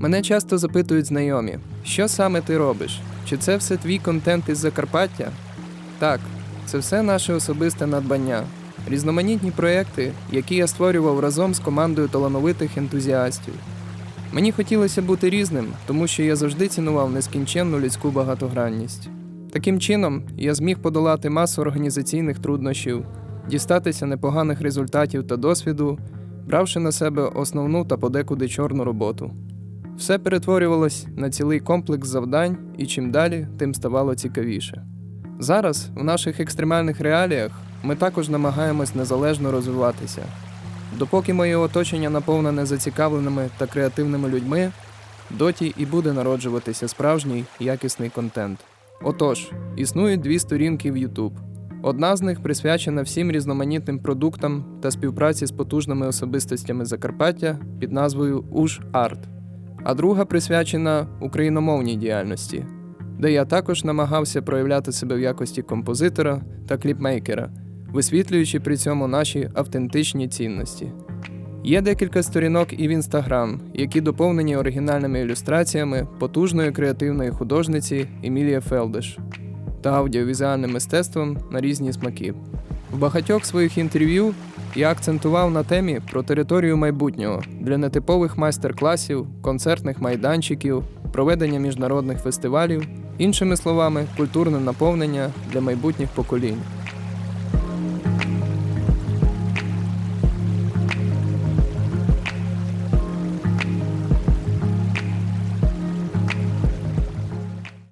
Мене часто запитують знайомі, що саме ти робиш? Чи це все твій контент із Закарпаття? Так, це все наше особисте надбання. Різноманітні проекти, які я створював разом з командою талановитих ентузіастів. Мені хотілося бути різним, тому що я завжди цінував нескінченну людську багатогранність. Таким чином, я зміг подолати масу організаційних труднощів, дістатися непоганих результатів та досвіду, бравши на себе основну та подекуди чорну роботу. Все перетворювалось на цілий комплекс завдань, і чим далі, тим ставало цікавіше. Зараз, в наших екстремальних реаліях, ми також намагаємось незалежно розвиватися. Допоки моє оточення наповнене зацікавленими та креативними людьми, доті і буде народжуватися справжній якісний контент. Отож, існують дві сторінки в YouTube. Одна з них присвячена всім різноманітним продуктам та співпраці з потужними особистостями Закарпаття під назвою Уж Арт, а друга присвячена україномовній діяльності, де я також намагався проявляти себе в якості композитора та кліпмейкера, висвітлюючи при цьому наші автентичні цінності. Є декілька сторінок і в інстаграм, які доповнені оригінальними ілюстраціями потужної креативної художниці Емілія Фелдеш та аудіовізуальним мистецтвом на різні смаки. В багатьох своїх інтерв'ю я акцентував на темі про територію майбутнього для нетипових майстер-класів, концертних майданчиків, проведення міжнародних фестивалів, іншими словами, культурне наповнення для майбутніх поколінь.